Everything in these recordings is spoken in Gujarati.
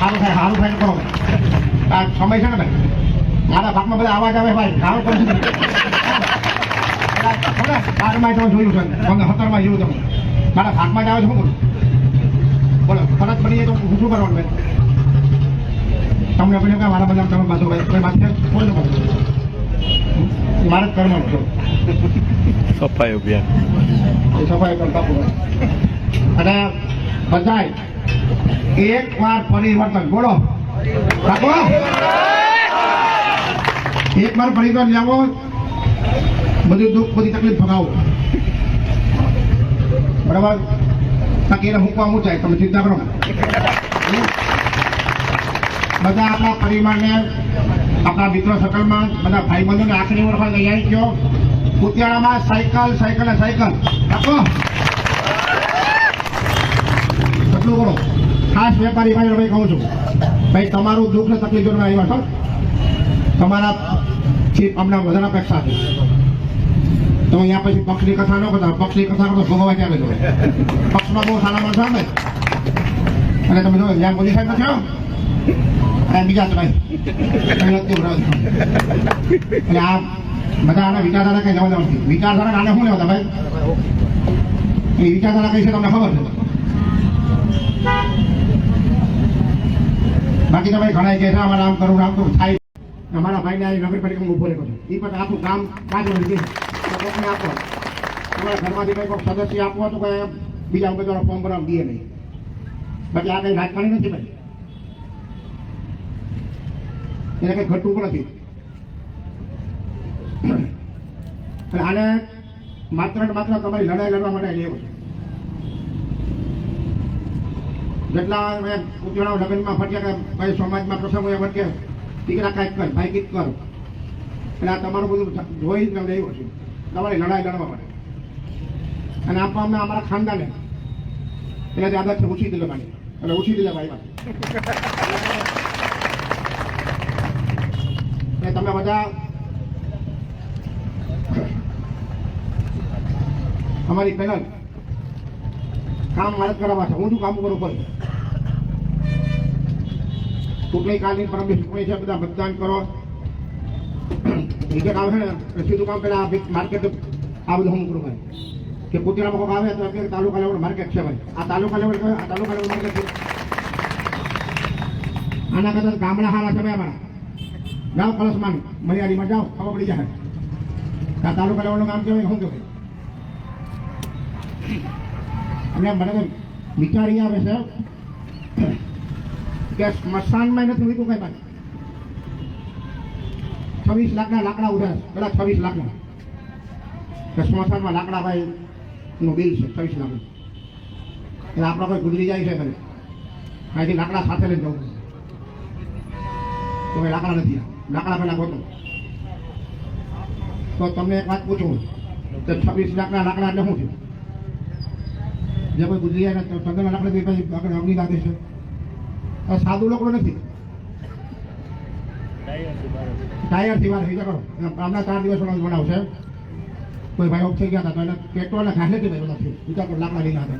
સારું થાય સારું થાય કરો આ સમય છે ને ભાઈ મારા ભાગમાં બધા અવાજ આવે ભાઈ સારું પડે બારમાં તમે જોયું છે સત્તરમાં જોયું તમે મારા ભાગમાં જ આવે છે શું બોલું બોલો ફરજ પડી તો શું કરવાનું ભાઈ તમને પછી કે મારા બધા તમે બાજુ ભાઈ કોઈ વાત કોઈ ન બોલો મારે જ કરવાનું છે સફાઈ અભિયાન સફાઈ કરતા અને બધાય એક વાર પરિવર્તન, બોલો. એક વાર પરિવર્તન લાવો. બધું દુઃખ, બધી તકલીફ ભગાવો. બરાબર? તકીને મૂકવા મૂચાય, તમે ચિંતા કરો. બધા આપણા પરિવારને, આપણા મિત્રો સકલમાં બધા ભાઈ બંધોને આખરી ઓળખવા આવી ગયો કુતિયાણામાં સાયકલ સાયકલ સાયકલ. રાખો. કેટલું કરો ખાસ વેપારી ભાઈ ભાઈ કહું છું, ભાઈ તમારું દુઃખ ને તકલીફ જોઈને આવ્યા છો તમારા થી અમને વધારે અપેક્ષા છે. તો અહીંયા પછી પક્ષની કથા ન કરતા, પક્ષની કથા કરતો ભોગવવા ક્યાં ગયો પક્ષમાં બહુ સારા માણસો આવે અને તમે જોયો જ્યાં મોદી સાહેબ નથી અને બીજા ત્રણ એટલે આ બધા આના વિચારધારા કઈ જવા નથી. વિચારધારા આને શું લેવા ભાઈ? એ વિચારધારા કઈ છે તમને ખબર છે? બાકી તમે ઘણા કે અમારે આમ કરું આમ કરું, થાય. અમારા ભાઈને આ નગરપાલિકામાં ઊભો રહ્યો છે એ પણ આખું કામ પાંચ વર્ષ ગયું. આપો. તમારા ઘરમાંથી કંઈ કોઈ સદસ્ય આપવો તો કોઈ બીજા ઉમેદવારો ફોર્મ ભરવા દે નહીં. બાકી આ કંઈ રાજકારણી નથી ભાઈ. એને કંઈ ઘટતું પણ નથી. આને માત્ર ને માત્ર તમારી લડાઈ લડવા માટે લેવો છે. જેટલા મેં ઉત્તરાયણ લગ્નમાં ફર્યા કે ભાઈ સમાજમાં પ્રસંગ હોય ફટકે દીકરા કાંઈક કર, ભાઈ કીક કર. એટલે આ તમારું બધું જોઈ જ લેવું છે તમારી લડાઈ લડવા માટે. અને આપવા અમે અમારા ખાનદાને. એટલે દાદા છે ઉછી દિલે ભાઈ. એટલે ઉછી દિલે ભાઈ એટલે તમે બધા અમારી પેનલ કામ મારે કરવા છે હું શું કામ કરું પડે. ચૂંટણી કાલની પરમની ચૂંટણી છે, બધા મતદાન કરો. વિકેટ આવે ને સીધું કામ પેલા માર્કેટ આ બધું હું કરું ભાઈ. કે કુતરા કોઈક આવે તો અત્યારે તાલુકા લેવલ માર્કેટ છે ભાઈ. આ તાલુકા લેવલ આ તાલુકા લેવલ માર્કેટ આના કરતા ગામડા હારા ભાઈ અમારા. જાઓ કલસમાં મર્યાદીમાં જાઓ, ખબર પડી જાય. આ તાલુકા લેવલનું કામ કહેવાય, શું કહેવાય? અને મને વિચારી આવે છે. કે સ્મશાનમાં નથી મૂક્યું કઈ પાછું છવ્વીસ લાખના લાકડા ઉધાર. પેલા છવ્વીસ લાખના. કે સ્મશાનમાં લાકડા ભાઈ નું બિલ છે, છવ્વીસ લાખનું એટલે આપણા કોઈ ગુજરી જાય છે ખરે. અહીંથી લાકડા સાથે લઈને જવું તો ભાઈ લાકડા નથી લાકડા પહેલાં ગોતો. તો તમને એક વાત પૂછું. કે છવ્વીસ લાખના લાકડા એટલે શું થયું જે કોઈ ગુજરી જાય ને તો ચંદ્રના લાકડા પછી આગળ અગ્નિ લાગે છે. સાદું લોકો નથી. ટાયરથી વાર વિચાર કરો હમણાં ચાર દિવસ બનાવશે કોઈ ભાઈ ઓફ થઈ ગયા હતા તો એને પેટ્રોલના ઘાસેથી ભાઈ બધા વિચાર કરો લાકડા લઈને હતા.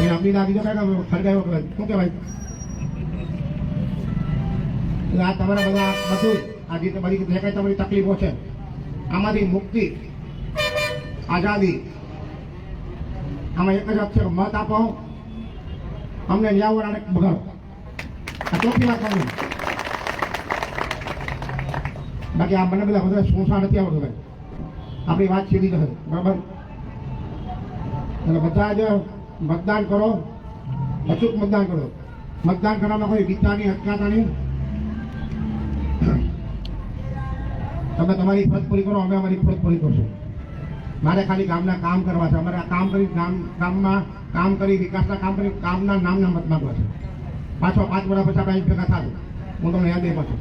એને અગ્નિ લાગી તો કાંઈ ખરગાયો શું કહેવાય? આ તમારા બધા બધું આ જે બધી જે કાંઈ તમારી તકલીફો છે આમાંથી મુક્તિ આઝાદી આમાં એક જ અક્ષર મત આપો. અમને ન્યાવો અને બગાડો. આ ચોખ્ખી વાત બાકી આ મને બધા બધા શોષા નથી આવડતું ભાઈ આપણી વાત સીધી જશે બરાબર એટલે બધા જ મતદાન કરો અચૂક મતદાન કરો મતદાન કરવામાં કોઈ ગીતાની હચકાતાની તમે તમારી ફરજ પૂરી કરો અમે અમારી ફરજ પૂરી કરશું મારે ખાલી ગામના કામ કરવા છે અમારે આ કામ કરી ગામ ગામમાં કામ કરી વિકાસના કામ કરી કામના નામના મત માંગવા છે પાછો પાંચ વર્ષ પછી આપણે ભેગા થાય હું તમને યાદ નહીં પાછું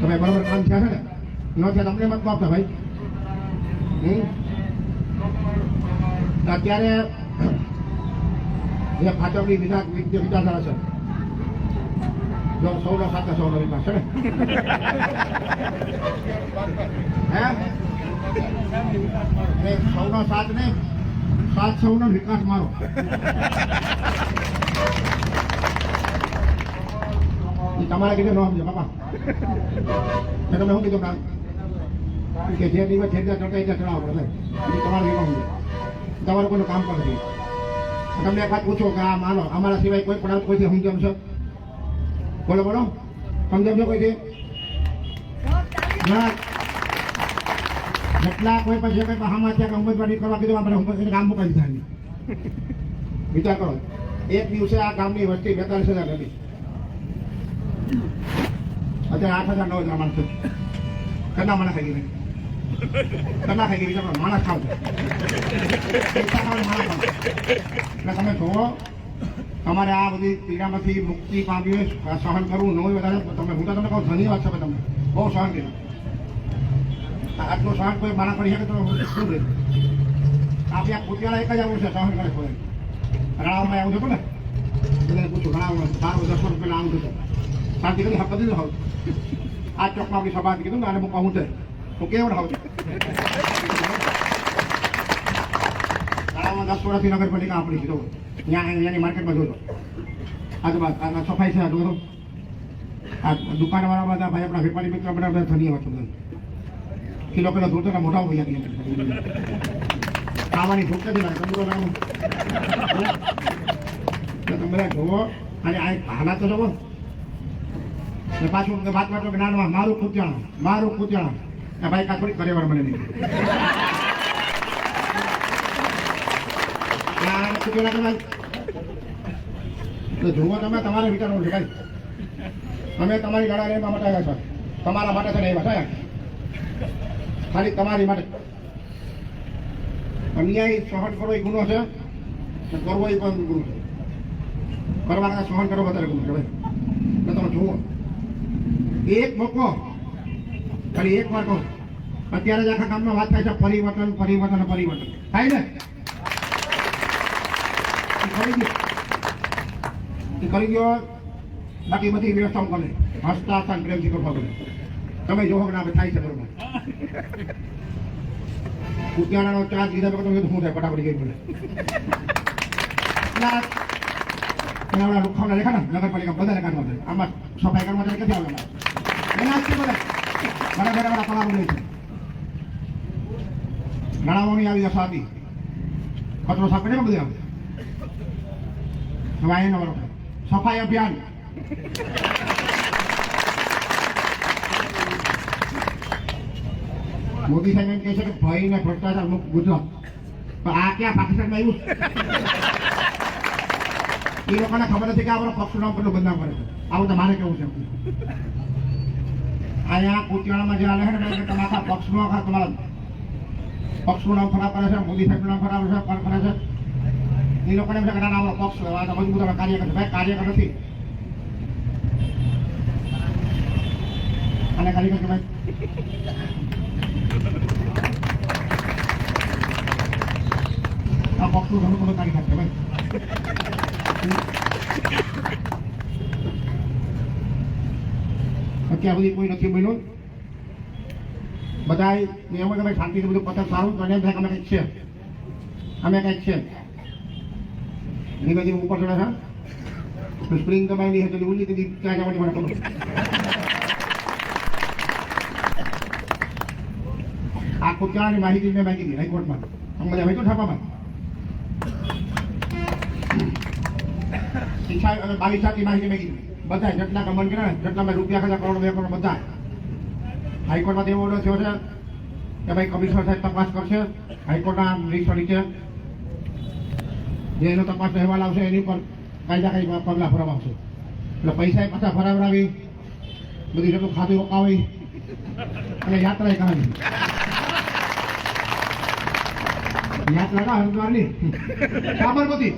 તમે બરાબર કામ થયા છે ને? ન થયા તમને મત આપતા ભાઈ. હમ? અત્યારે જે ફાટવની વિચાર વિચારધારા છે. જો સૌનો સાથે સૌનો વિકાસ છે ને? હે? સૌનો સાથ નહીં. સાથ સૌનો વિકાસ મારો. તમારે કીધું ન સમજો બાપા. તો તમે શું કીધું કામ કે જે દિવસ જે ચડતા એ ચડાવવા પડે એ તમારે કીધું સમજો તમારે કોઈનું કામ પણ નથી. તમને એક વાત પૂછો કે આ માનો અમારા સિવાય કોઈ પણ કોઈથી સમજમ છો? બોલો બોલો. સમજમ છો? કોઈથી ના. જેટલા કોઈ પછી કઈ હામાં ત્યાં ઉમેદવારી કરવા કીધું આપણે ઉમેદવારી કામ મુકાઈ દીધા વિચાર કરો. એક દિવસે આ ગામની વસ્તી બેતાલીસ હજાર હતી. અત્યારે આઠ હજાર નવ હજાર માણસ કના મને ખાઈ ગઈ કના ખાઈ ગઈ માણસ ખાવ. એટલે તમે જોવો તમારે આ બધી પીડામાંથી મુક્તિ પામ્યું હોય, સહન કરવું ન હોય વધારે તમે હું તો તમને કહું ધન્યવાદ છે તમને બહુ સહન કર્યું. આટલું સહન કોઈ મારા કરી શકે તો શું રહે આપણે આ કુતિયાળા એક જ આવું છે સહન કરે કોઈ. રણાવમાં આવું હતું ને એટલે પૂછું ઘણા બાર દસ રૂપિયા આવું હતું શાંતિ કરી હક દીધું હોવ આ ચોકમાં આપણી સભા હતી કીધું ને આને હું કહું છે હું કેવડ હોવ રણાવમાં દસ વર્ષથી નગરપાલિકા આપણી કીધું ત્યાં અહીંયાની માર્કેટમાં જોજો આજુબાજુ આ સફાઈ છે આ જોજો આ દુકાનવાળા બધા ભાઈ આપણા વેપારી મિત્ર બધા બધા ધન્યવાદ છે બધા કિલો કિલો ધોતો ને મોટા ભૈયા કિલો ખાવાની ભૂખ નથી લાગે તંદુરો લાગુ તમે બધા જોવો અને આ એક હાલાત તો જોવો પાછું કે વાત વાતો જ્ઞાનમાં મારું કૂત્યાણા મારું કૂત્યાણા એ ભાઈ કા થોડી કરે વાર મને નહીં. આ તો જુઓ તમે, તમારે વિચારવું છે ભાઈ. અમે તમારી ગાડા માટે આવ્યા છો. તમારા માટે તો નહીં એવા ખાલી તમારી માટે. અન્યાય, સહન કરવો એ ગુનો છે. કરવો એ પણ ગુનો છે. કરવા સહન કરવો વધારે ગુનો છે, ભાઈ. તમે જુઓ. એક મોકો. ખાલી એક વાર કહું. અત્યારે જ આખા ગામમાં વાત થાય છે, પરિવર્તન પરિવર્તન પરિવર્તન. થાય ને? કરી ગયો બાકી બધી વ્યવસ્થાઓ કરે હસતા હસતા પ્રેમથી કરવા પડે. તમે જોવો ના થાય છે બરોબર. ઉદ્યાનાનો ચાર્જ લીધા વગર તમે શું થાય? ફટાફટ ગઈ બોલે એના એના લુખાવના દેખા ને? નગરપાલિકા બધા કાઢવા દે. આમાં સફાઈ કરવા માટે ક્યાંથી આવે? છે ઘણાઓની આવી હતી કચરો સાફ કરે ને બધે આમ હવે આનો વારો સફાઈ અભિયાન મોદી સાહેબ કહે છે કે ભય ને ભ્રષ્ટાચાર મુક્ત ગુજરાત પણ આ ક્યાં પાકિસ્તાનમાં આવ્યું એ લોકોને ખબર નથી કે આપણો પક્ષનું નામ કેટલું બદનામ કરે છે આવું તો મારે કેવું છે અહીંયા કુતિયાણામાં જે આવે છે ને તમારા પક્ષનો તમારા. પક્ષનું નામ ખરાબ કરે છે, મોદી સાહેબનું નામ ખરાબ છે, પણ કરે છે. એ લોકોને એમ છે કે ના પક્ષ લેવા તો મજબૂત અમે કાર્ય કરે ભાઈ કાર્ય નથી. અને કાર્ય કરે ભાઈ. આ પક્ષનું ઘણું બધું કાર્ય છે, ભાઈ. અત્યાર સુધી કોઈ નથી બન્યું બધા એમ તમે શાંતિથી બધું પતંગ સારું તો એમ થાય અમે કંઈક છે. અમે કંઈક છે. ધીમે ધીમે ઉપર ચડે છે સ્પ્રિંગ દબાવી હતી ઉલી દીધી ત્યાં જવાની મને ખબર. આ કુચાની માહિતી મેં માગી હતી હાઈકોર્ટમાં. અમે બધા હોય તો છાપામાં શિક્ષા અને સાતની માહિતી માંગી હતી બધા જેટલા કમન કર્યા ને મેં રૂપિયા ખાધા, કરોડ, બે કરોડ બધા હાઈકોર્ટમાં એવો ઓર્ડર થયો છે કે ભાઈ કમિશનર સાહેબ તપાસ કરશે, હાઈકોર્ટના નિરીક્ષણ નીચે. જે એનો તપાસ અહેવાલ આવશે એની પર કાયદા કઈ પગલાં ફરાવશે એટલે પૈસા એ પાછા ભરાવડાવી, બધી જેટલું ખાતું રોકાવી અને યાત્રા કરાવી યાત્રા ના હરિદ્વારની સાબરમતી.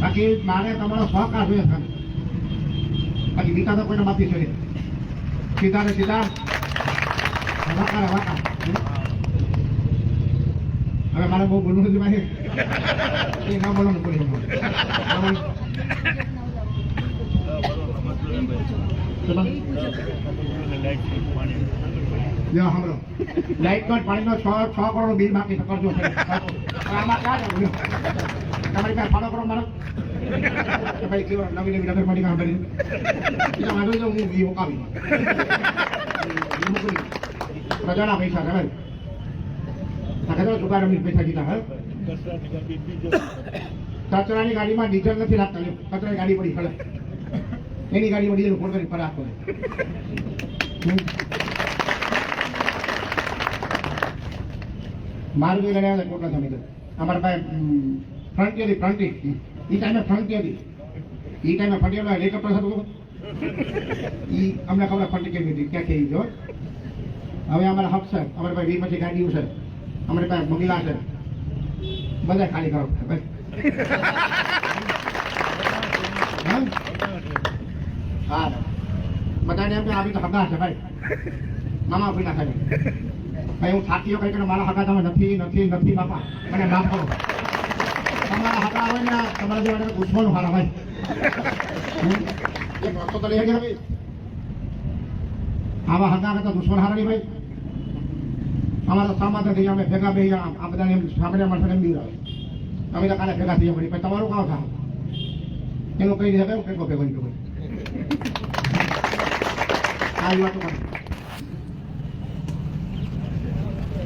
બાકી મારે તમારો સહકાર જોઈએ છે બાકી ગીતા તો કોઈને માફી છે. સીધા ને સીધા. વાકા વાકા. હવે મારે બહુ બોલવું નથી ભાઈ એ ના બોલવાનું પડી લાઈટ પાણીનો છ છ કરોડ બિલ બાકી કરજો આમાં ક્યાં તમારી પાસે ફાળો કરો મારો? ભાઈ કેવો? નવી નવી નગરપાલિકા સાંભળી એટલે વાંધો તો હું બી મુકાવી પ્રજાના પૈસા છે ભાઈ. આ કચરો પૈસા કીધા હે? કચરાની ગાડીમાં ડીઝલ નથી રાખતા. કચરાની ગાડી પડી ખડે. એની ગાડીમાં ડીઝલ ફોન કરી ફરાક કરે હમ. મારું જોઈ લડ્યા હતા કોટલા સમય અમારા પાસે ફ્રન્ટિયર ફ્રન્ટી એ ટાઈમે ફ્રન્ટિયર એ ટાઈમે ફટેલો હેલિકોપ્ટર હતું એ અમને ખબર ફંટી કેવી હતી ક્યાં કેવી જો હવે અમારા હક સર અમારા પાસે વીર પછી ગાડીઓ છે. અમારી પાસે બંગલા છે. બધા ખાલી કરો. બસ. હા? બધાને આવી તો હગા છે ભાઈ. મામા ભાઈ ના થાય. ભાઈ, હું થાકીયો કઈ કે મારા હગા તમે નથી નથી નથી, બાપા. મને માફ કરો. તમારા હગા હોય ને તમારા જેવા દુશ્મનો હારા ભાઈ? એક તો લઈ ગયા ભાઈ આવા હગા કરતા દુશ્મન હારા નહીં ભાઈ. અમારા સામાન્ય થઈ અમે ભેગા બે આ બધાને એમ સાંભળ્યા એમ બીવડાવે અમે તો કાલે ભેગા થઈ પડી તમારું કામ થાય. એનું કઈ રીતે કયું કંઈક ભેગો નહીં ભેગો આ વાતો કરી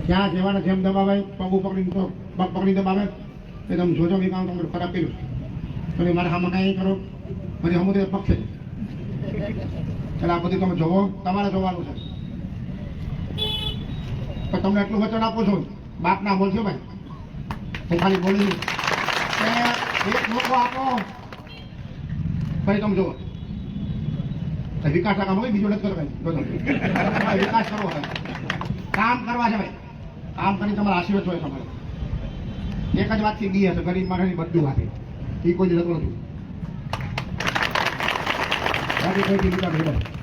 જ્યાં જેવાને જેમ દબાવે પગ પકડી પગ પકડી દબાવે એ તમે જોજો એ કામ તમારું ખરાબ કર્યું તમે મારે હામાં કાંઈ કરો. પછી હમું તે પક્ષે એટલે આ બધું તમે જોવો તમારે જોવાનું છે તો તમને એટલું વચન આપું છું. બાપ ના બોલશો ભાઈ. હું ખાલી બોલી એક મોકો આપો પછી તમે જુઓ. તો વિકાસ આ કામ હોય, બીજું નથી કરો વિકાસ કરવો છે કામ કરવા છે ભાઈ. કામ કરી તમારા આશીર્વાદ જોઈએ તમારે. એક જ વાતથી બી હશે, ગરીબ માણસની બધું વાતે. એ કોઈ જતો નથી. કોઈ ચિંતા નહીં